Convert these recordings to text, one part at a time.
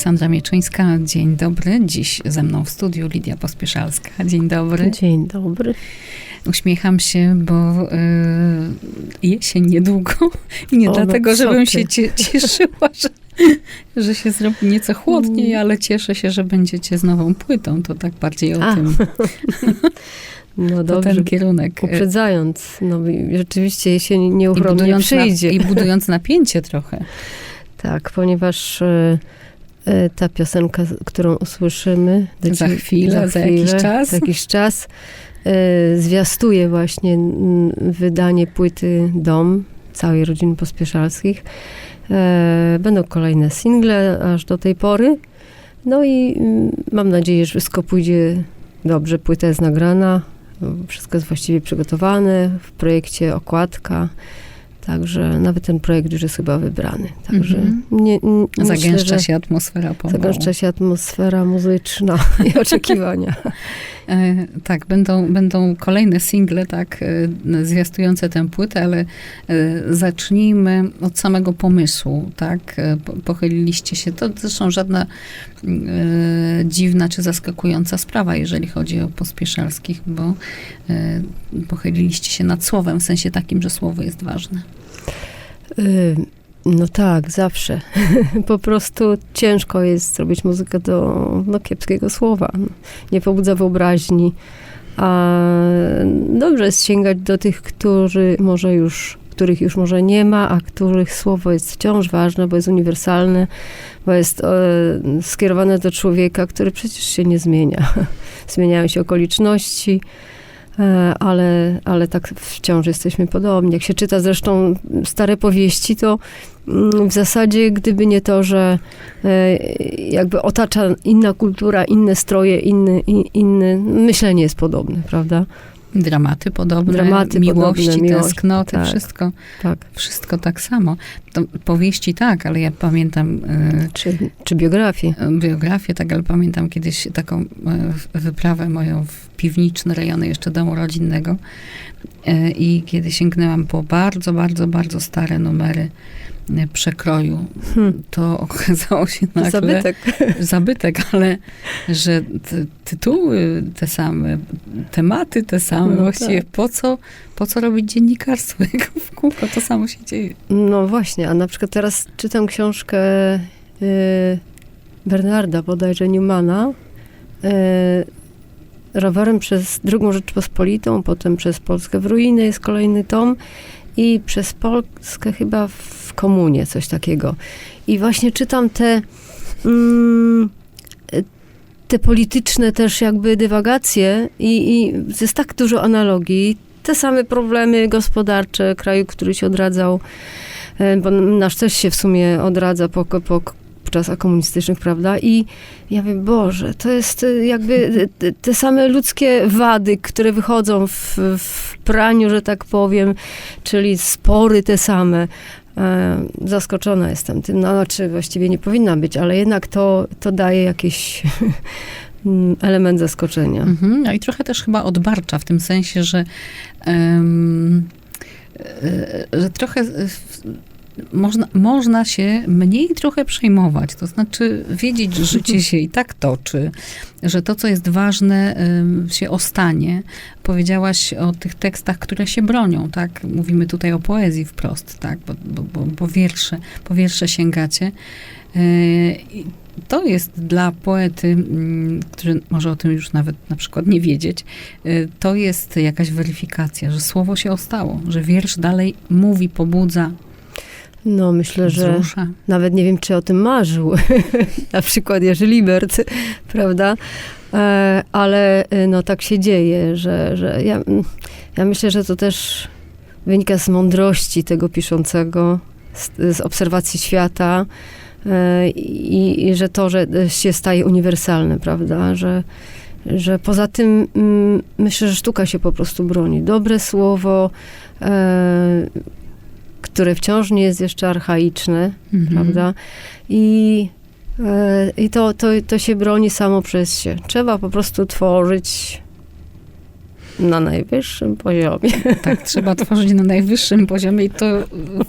Aleksandra Mieczyńska, dzień dobry. Dziś ze mną w studiu Lidia Pospieszalska. Dzień dobry. Dzień dobry. Uśmiecham się, bo y, jesień niedługo i nie O, no dlatego, co żebym się cie, cieszyła, że, że się zrobi nieco chłodniej, ale cieszę się, że będziecie z nową płytą. To tak bardziej o A, tym, No to dobrze. ten kierunek. y, Uprzedzając, no rzeczywiście jesień I nieuchronnie budując, na, przyjdzie. I budując napięcie trochę. Tak, ponieważ e, ta piosenka, którą usłyszymy Za cie- chwilę, za jakiś czas. Za jakiś czas e, zwiastuje właśnie wydanie płyty Dom całej rodziny Pospieszalskich. E, Będą kolejne single aż do tej pory. No i mm, mam nadzieję, że wszystko pójdzie dobrze. Płyta jest nagrana, wszystko jest właściwie przygotowane. W projekcie okładka. Także nawet ten projekt już jest chyba wybrany. Także Mhm. nie, nie, myślę, Zagęszcza że się atmosfera pomału. zagęszcza się atmosfera muzyczna i oczekiwania. E, tak, będą, będą kolejne single, tak, e, zwiastujące tę płytę, ale e, zacznijmy od samego pomysłu, tak. Po- Pochyliliście się, to zresztą żadna dziwna czy zaskakująca sprawa, jeżeli chodzi o pospieszalskich, bo pochyliliście się nad słowem, w sensie takim, że słowo jest ważne. No tak, zawsze. Po prostu ciężko jest zrobić muzykę do no, kiepskiego słowa. Nie pobudza wyobraźni. A dobrze jest sięgać do tych, którzy może już, których już może nie ma, a których słowo jest wciąż ważne, bo jest uniwersalne, bo jest e, skierowane do człowieka, który przecież się nie zmienia. Zmieniają się okoliczności, ale, ale tak wciąż jesteśmy podobni. Jak się czyta zresztą stare powieści, to mm, w zasadzie gdyby nie to, że e, jakby otacza inna kultura, inne stroje, inny, inny myślenie jest podobne, prawda? Dramaty podobne, Dramaty miłości, podobne, miłość, tęsknoty, tak. wszystko, Tak. wszystko tak samo. To powieści tak, ale ja pamiętam e, Czy, czy biografię. biografię, tak, ale pamiętam kiedyś taką e, wyprawę moją w piwniczne rejony jeszcze domu rodzinnego E, i kiedy sięgnęłam po bardzo, bardzo, bardzo stare numery e, przekroju, Hmm. to okazało się nagle... Zabytek. Zabytek, ale że ty, tytuły te same, tematy te same, No właściwie tak. po co, po co robić dziennikarstwo, jak w kółko to samo się dzieje. No właśnie, a na przykład teraz czytam książkę y, Bernarda bodajże Newmana y, rowerem przez drugą Rzeczpospolitą, potem przez Polskę w ruiny jest kolejny tom i przez Polskę chyba w komunie, coś takiego. I właśnie czytam te mm, te polityczne też jakby dywagacje i, i jest tak dużo analogii, te same problemy gospodarcze kraju, który się odradzał, e, bo nasz też się w sumie odradza po, po, po czasach komunistycznych, prawda? I ja wiem, Boże, to jest e, jakby te, te same ludzkie wady, które wychodzą w, w praniu, że tak powiem, czyli spory te same. E, Zaskoczona jestem tym, no znaczy właściwie nie powinna być, ale jednak to, to daje jakiś mm, element zaskoczenia. Mhm. No i trochę też chyba odbarcza w tym sensie, że, e, że trochę w- można, można się mniej trochę przejmować. To znaczy wiedzieć, że życie się i tak toczy, że to, co jest ważne, się ostanie. Powiedziałaś o tych tekstach, które się bronią, tak? Mówimy tutaj o poezji wprost, tak? Bo, bo, bo, bo wiersze, po wiersze sięgacie. E, i to jest dla poety, mm, który może o tym już nawet na przykład nie wiedzieć, y, to jest jakaś weryfikacja, że słowo się ostało, że wiersz dalej mówi, pobudza, No, myślę, że wzrusza. nawet nie wiem, czy o tym marzył. Na przykład Jerzy Libert, prawda? E, ale e, no tak się dzieje, że, że ja, ja myślę, że to też wynika z mądrości tego piszącego, z, z obserwacji świata e, i, i że to, że się staje uniwersalne, prawda? Że, że poza tym mm, myślę, że sztuka się po prostu broni. Dobre słowo, które wciąż nie jest jeszcze archaiczne, Mhm. prawda? I, e, i to, to, to się broni samo przez się. Trzeba po prostu tworzyć na najwyższym poziomie. Tak, trzeba tworzyć na najwyższym poziomie i to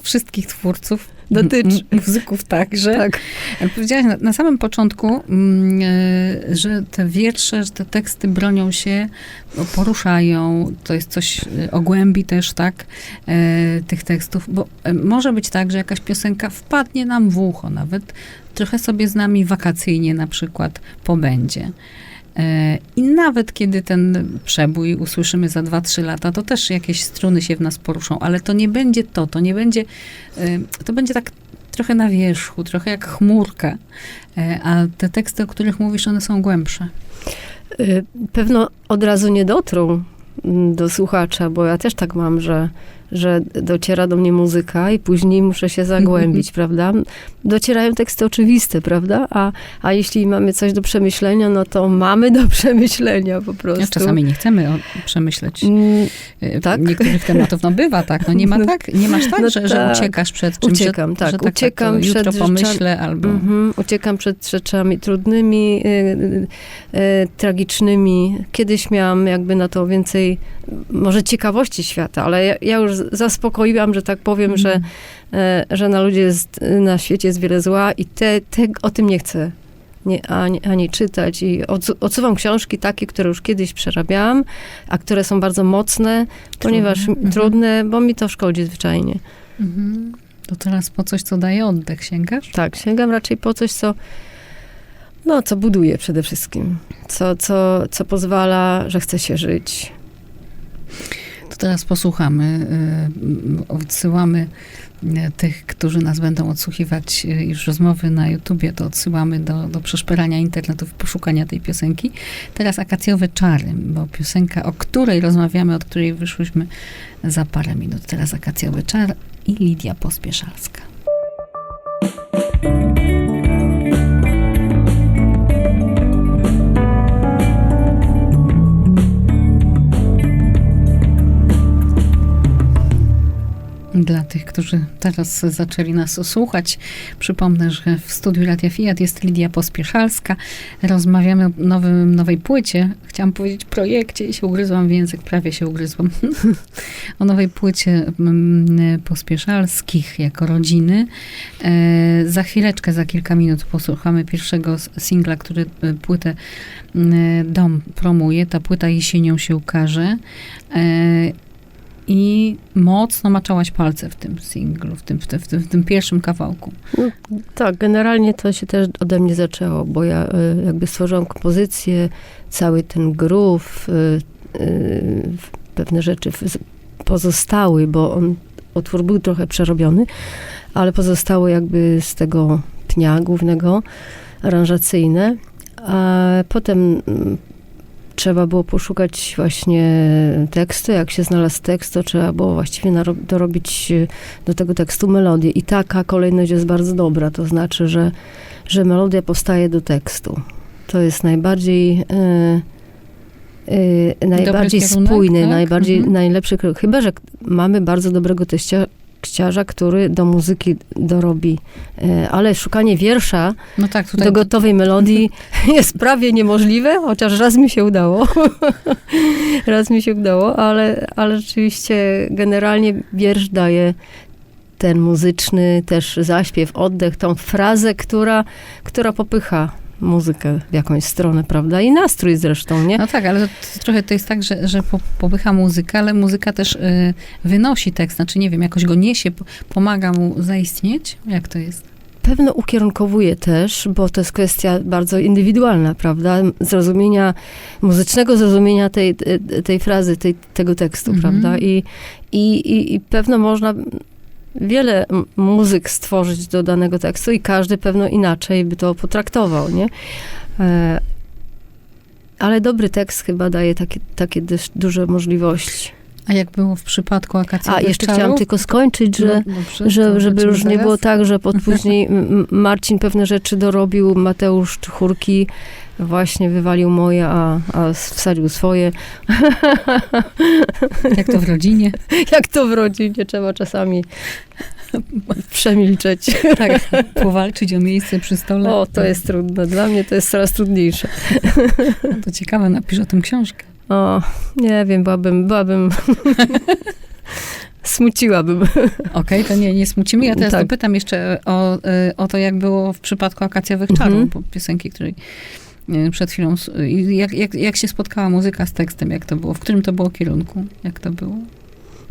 wszystkich twórców dotyczy. M- muzyków także. Tak. Ale Powiedziałaś na, na samym początku, mm, e, że te wiersze, że te teksty bronią się, no, poruszają, to jest coś e, o głębi też, tak, e, tych tekstów, bo e, może być tak, że jakaś piosenka wpadnie nam w ucho, nawet trochę sobie z nami wakacyjnie na przykład pobędzie. E, I nawet kiedy ten przebój usłyszymy za 2-3 lata, to też jakieś struny się w nas poruszą, ale to nie będzie to, to nie będzie, e, to będzie tak trochę na wierzchu, trochę jak chmurka, E, a te teksty, o których mówisz, one są głębsze. Pewno od razu nie dotrą mm, do słuchacza, bo ja też tak mam, że, że dociera do mnie muzyka i później muszę się zagłębić, prawda? Docierają teksty oczywiste, prawda? A, a jeśli mamy coś do przemyślenia, no to mamy do przemyślenia po prostu. Ja czasami nie chcemy przemyśleć Mm, e, tak? niektórych tematów. No bywa tak, no nie ma No- tak, nie masz tak, no że, że tak. uciekasz przed czymś, Uciekam, że, tak, że tak, uciekam tak, to jutro przed pomyślę albo... Mhm, uciekam przed rzeczami trudnymi, y, y, y, tragicznymi. Kiedyś miałam jakby na to więcej, może ciekawości świata, ale ja, ja już zaspokoiłam, że tak powiem, że, Mhm. e, że na ludzie jest, na świecie jest wiele zła i te, te, o tym nie chcę nie, ani, ani czytać. I odsu- odsuwam książki takie, które już kiedyś przerabiałam, a które są bardzo mocne, ponieważ Mhm. trudne, bo mi to szkodzi zwyczajnie. Mhm. To teraz po coś, co daje oddech sięgasz? Tak, sięgam raczej po coś, co, no, co buduje przede wszystkim. Co, co, co pozwala, że chce się żyć. To teraz posłuchamy. y, Odsyłamy y, tych, którzy nas będą odsłuchiwać y, już rozmowy na YouTubie, to odsyłamy do, do przeszperania internetu, poszukania tej piosenki. Teraz Akacjowe Czary, bo piosenka, o której rozmawiamy, od której wyszłyśmy za parę minut. Teraz Akacjowy Czar i Lidia Pospieszalska. Dla tych, którzy teraz zaczęli nas słuchać, przypomnę, że w studiu Radia Fiat jest Lidia Pospieszalska. Rozmawiamy o nowym, nowej płycie. Chciałam powiedzieć projekcie i się ugryzłam w język, prawie się ugryzłam. o nowej płycie mm, Pospieszalskich jako rodziny. E, za chwileczkę, za kilka minut posłuchamy pierwszego singla, który e, płytę mm, Dom promuje. Ta płyta jesienią się ukaże. E, i mocno maczałaś palce w tym singlu, w tym, w tym, w tym, w tym pierwszym kawałku. Tak, generalnie to się też ode mnie zaczęło, bo ja y, jakby stworzyłam kompozycję, cały ten groove, y, y, pewne rzeczy pozostały, bo on, utwór był trochę przerobiony, ale pozostały jakby z tego pnia głównego, aranżacyjne. A potem mm, trzeba było poszukać właśnie tekstu. Jak się znalazł tekst, to trzeba było właściwie dorobić y, do tego tekstu melodię. I taka kolejność jest bardzo dobra. To znaczy, że, że melodia powstaje do tekstu. To jest najbardziej... y, y, najbardziej kierunek, spójny, tak? najbardziej Mhm. najlepszy krok. Chyba, że mamy bardzo dobrego teścia, tekściarza, który do muzyki dorobi. Y, ale szukanie wiersza No tak, tutaj do gotowej melodii jest prawie niemożliwe, chociaż raz mi się udało. raz mi się udało, ale, ale rzeczywiście generalnie wiersz daje ten muzyczny też zaśpiew, oddech, tą frazę, która, która popycha muzykę w jakąś stronę, prawda? I nastrój zresztą, nie? No tak, ale to, to trochę to jest tak, że, że po, popycha muzyka, ale muzyka też y, wynosi tekst, znaczy nie wiem, jakoś go niesie, po- pomaga mu zaistnieć? Jak to jest? Pewno ukierunkowuje też, bo to jest kwestia bardzo indywidualna, prawda? Zrozumienia, muzycznego zrozumienia tej, tej frazy, tej, tego tekstu, Mhm. prawda? I, i, i, I pewno można wiele muzyk stworzyć do danego tekstu i każdy pewno inaczej by to potraktował, nie? E, ale dobry tekst chyba daje takie, takie duże możliwości. A jak było w przypadku akacji? A jeszcze chciałam tylko skończyć, że no, dobrze, że, żeby już nie teraz. było tak, że pod później Marcin pewne rzeczy dorobił, Mateusz Czchórki właśnie wywalił moje, a, a wsadził swoje. Jak to w rodzinie? Jak to w rodzinie trzeba czasami przemilczeć. Tak, powalczyć o miejsce przy stole. O, to jest trudne. Dla mnie to jest coraz trudniejsze. To ciekawe, napisz o tym książkę. O, nie wiem, byłabym, byłabym smuciłabym. Okej, to nie, nie smucimy. Ja teraz Tak. dopytam jeszcze o, y, o to, jak było w przypadku Akacjowych Czarów, Mhm. piosenki, której przed chwilą... Jak, jak, jak się spotkała muzyka z tekstem? Jak to było? W którym to było kierunku? Jak to było?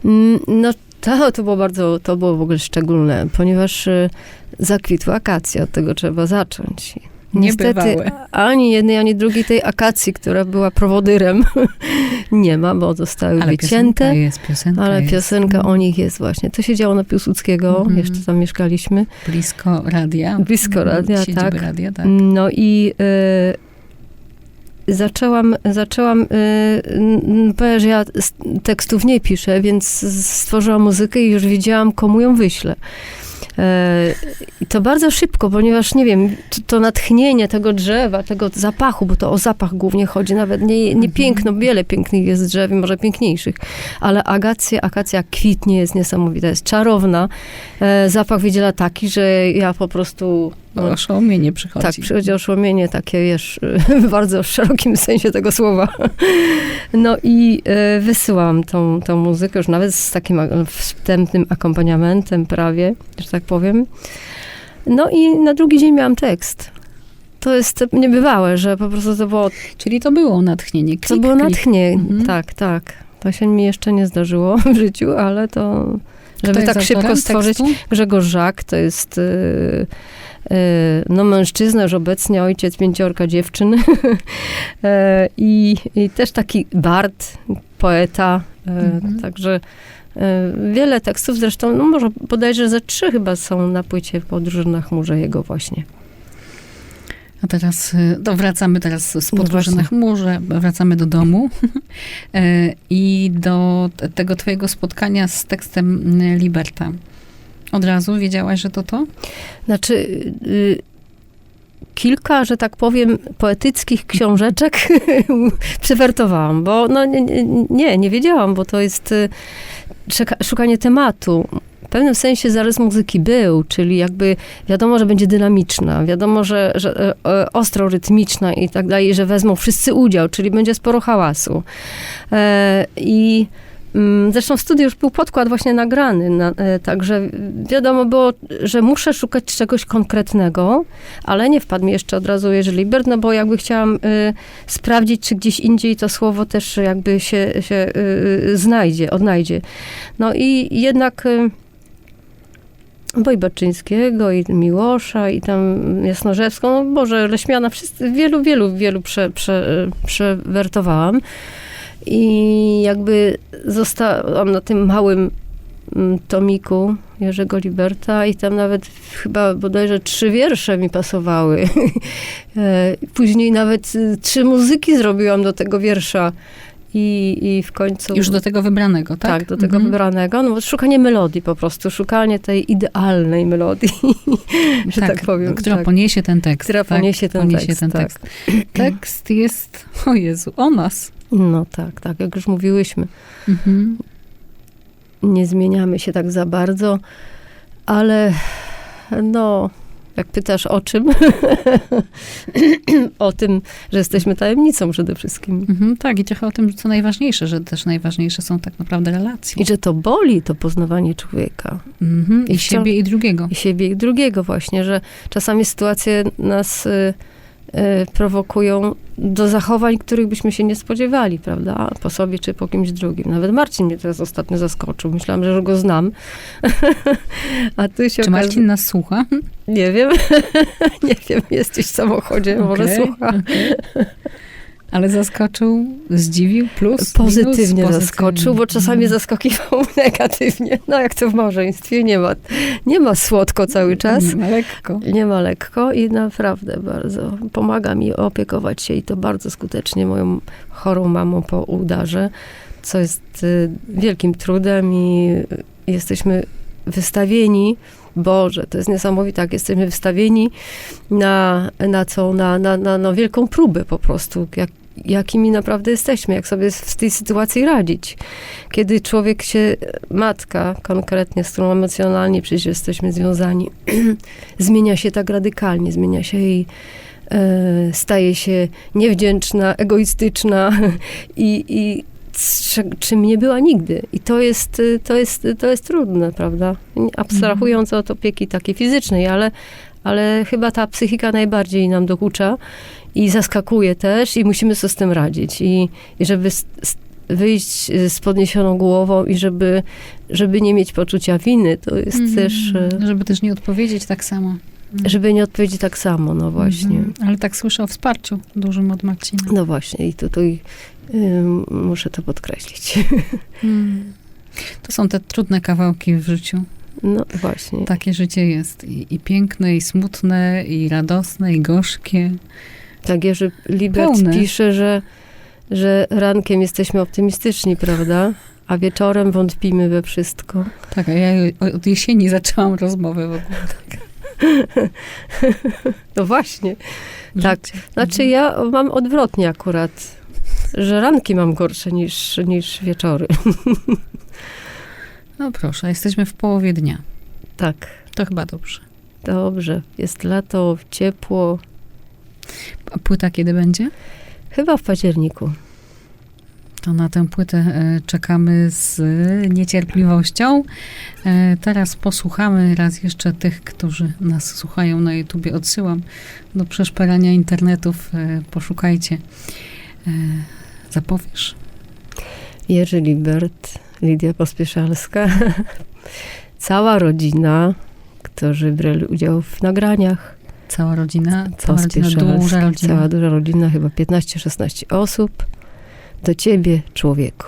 Mm, No to, to było bardzo, to było w ogóle szczególne, ponieważ y, zakwitła akacja, od tego trzeba zacząć. Niestety Niebywałe. ani jednej, ani drugiej tej akacji, która była prowodyrem, nie ma, bo zostały Ale piosenka wycięte. jest, piosenka Ale jest. piosenka o nich jest właśnie. To się działo na Piłsudskiego, Mhm. jeszcze tam mieszkaliśmy. Blisko radia. Blisko radia, Siedziby tak. radia, tak. No i y, zaczęłam, zaczęłam, y, ponieważ ja tekstów nie piszę, więc stworzyłam muzykę i już wiedziałam, komu ją wyślę. E, I to bardzo szybko, ponieważ nie wiem, to, to natchnienie tego drzewa, tego zapachu, bo to o zapach głównie chodzi, nawet nie, nie Mhm. piękno, wiele pięknych jest drzew, może piękniejszych, ale agacja, akacja kwitnie, jest niesamowita, jest czarowna. E, zapach wydziela taki, że ja po prostu... no, Oszołomienie przychodzi. tak, przychodzi oszołomienie takie, wiesz, w bardzo szerokim sensie tego słowa. No i e, wysyłam tą, tą muzykę już nawet z takim wstępnym akompaniamentem prawie, że tak powiem. No i na drugi dzień miałam tekst. To jest niebywałe, że po prostu to było, Czyli to było natchnienie. Klik, to było natchnienie. Mhm. Tak, tak. To się mi jeszcze nie zdarzyło w życiu, ale to... Żeby tak szybko stworzyć, tekstu? Grzegorz Żak to jest y, y, no, mężczyzna, już obecnie ojciec pięciorka dziewczyn. E, I, I też taki bard, poeta. e, Mhm. Także e, wiele tekstów, zresztą, no może bodajże ze trzy chyba są na płycie Podróży na chmurze jego właśnie. A teraz y, to wracamy teraz z No podróży na właśnie. chmurze, wracamy do domu E, i do tego twojego spotkania z tekstem y, Liberta. Od razu wiedziałaś, że to to? Znaczy, y, kilka, że tak powiem, poetyckich książeczek przewertowałam, bo no nie, nie- nie, wiedziałam, bo to jest y, szukanie tematu. Pewnym sensie zarys muzyki był, czyli jakby wiadomo, że będzie dynamiczna, wiadomo, że, że e, e, ostro rytmiczna i tak dalej, że wezmą wszyscy udział, czyli będzie sporo hałasu. E, I mm, zresztą w studiu już był podkład właśnie nagrany, na, także wiadomo było, że muszę szukać czegoś konkretnego, ale nie wpadł mi jeszcze od razu Jerzy Libert, no bo jakby chciałam sprawdzić, czy gdzieś indziej to słowo też jakby się, się znajdzie, odnajdzie. No i jednak... bo i Baczyńskiego, i Miłosza, i tam Jasnorzewską, no Boże, Leśmiana, wszyscy, wielu, wielu, wielu prze, prze, przewertowałam. I jakby zostałam na tym małym mm, tomiku Jerzego Liberta i tam nawet chyba bodajże trzy wiersze mi pasowały. E, Później nawet y, trzy muzyki zrobiłam do tego wiersza. I, i w końcu... Już do tego wybranego, tak? Tak, do tego Mhm. wybranego. No szukanie melodii po prostu, szukanie tej idealnej melodii, że tak, powiem. Która tak. poniesie ten tekst. Która tak? poniesie ten poniesie tekst, ten tak. tekst. Tekst jest, o Jezu, o nas. No tak, tak, jak już mówiłyśmy. Mhm. nie zmieniamy się tak za bardzo, ale no, jak pytasz o czym? o tym, że jesteśmy tajemnicą przede wszystkim. Mhm, tak, i trochę o tym, co najważniejsze, że też najważniejsze są tak naprawdę relacje. I że to boli, to poznawanie człowieka. Mhm, I i siebie, i drugiego. I siebie, i drugiego właśnie, że czasami sytuacje nas y, prowokują do zachowań, których byśmy się nie spodziewali, prawda? Po sobie czy po kimś drugim. Nawet Marcin mnie teraz ostatnio zaskoczył. Myślałam, że go znam. A tu się Czy okaza- Marcin nas słucha? Nie wiem. nie wiem, jesteś w samochodzie, może Okej, słucha. okej. Ale zaskoczył, zdziwił, plus, Pozytywnie minus, zaskoczył, bo czasami Mhm. zaskakiwał negatywnie. No jak to w małżeństwie, nie ma, nie ma słodko cały czas. Nie ma lekko. Nie ma lekko i naprawdę bardzo pomaga mi opiekować się i to bardzo skutecznie moją chorą mamą po udarze, co jest y, wielkim trudem i jesteśmy wystawieni, Boże, to jest niesamowite, jak jesteśmy wystawieni na, na co, na, na, na, na wielką próbę po prostu, jak, jakimi naprawdę jesteśmy, jak sobie w tej sytuacji radzić. Kiedy człowiek się, matka konkretnie, z którą emocjonalnie przecież jesteśmy związani, zmienia się tak radykalnie, zmienia się i e, staje się niewdzięczna, egoistyczna i, i czym nie była nigdy. I to jest, to jest, to jest trudne, prawda? Abstrahując od opieki takiej fizycznej, ale, ale chyba ta psychika najbardziej nam dokucza i zaskakuje też i musimy sobie z tym radzić. I, i żeby s- wyjść y, z podniesioną głową i żeby, żeby nie mieć poczucia winy, to jest Mhm. też, y, Żeby też nie odpowiedzieć tak samo. żeby nie odpowiedzieć tak samo, no właśnie. Mhm. Ale tak słyszę o wsparciu dużym od Marcina. No właśnie i tutaj y, muszę to podkreślić. Mm. To są te trudne kawałki w życiu. No właśnie. Takie życie jest. I, i piękne, i smutne, i radosne, i gorzkie. Tak, Jerzy Libert Pełne. pisze, że, że rankiem jesteśmy optymistyczni, prawda? A wieczorem wątpimy we wszystko. Tak, a ja od jesieni zaczęłam rozmowę w ogóle. No właśnie. Tak. Znaczy ja mam odwrotnie akurat, że ranki mam gorsze niż, niż wieczory. No proszę, jesteśmy w połowie dnia. Tak, To chyba dobrze. dobrze. Jest lato, ciepło. A płyta kiedy będzie? Chyba w październiku. To na tę płytę e, czekamy z niecierpliwością. E, Teraz posłuchamy raz jeszcze tych, którzy nas słuchają na YouTubie. Odsyłam do przeszperania internetów. E, Poszukajcie. Zapowiesz? Jerzy Libert, Lidia Pospieszalska, cała rodzina, którzy brali udział w nagraniach. Cała rodzina, cała rodzina, Pospieszalska, duża rodzina. Cała duża rodzina, chyba 15-16 osób. Do ciebie, człowieku.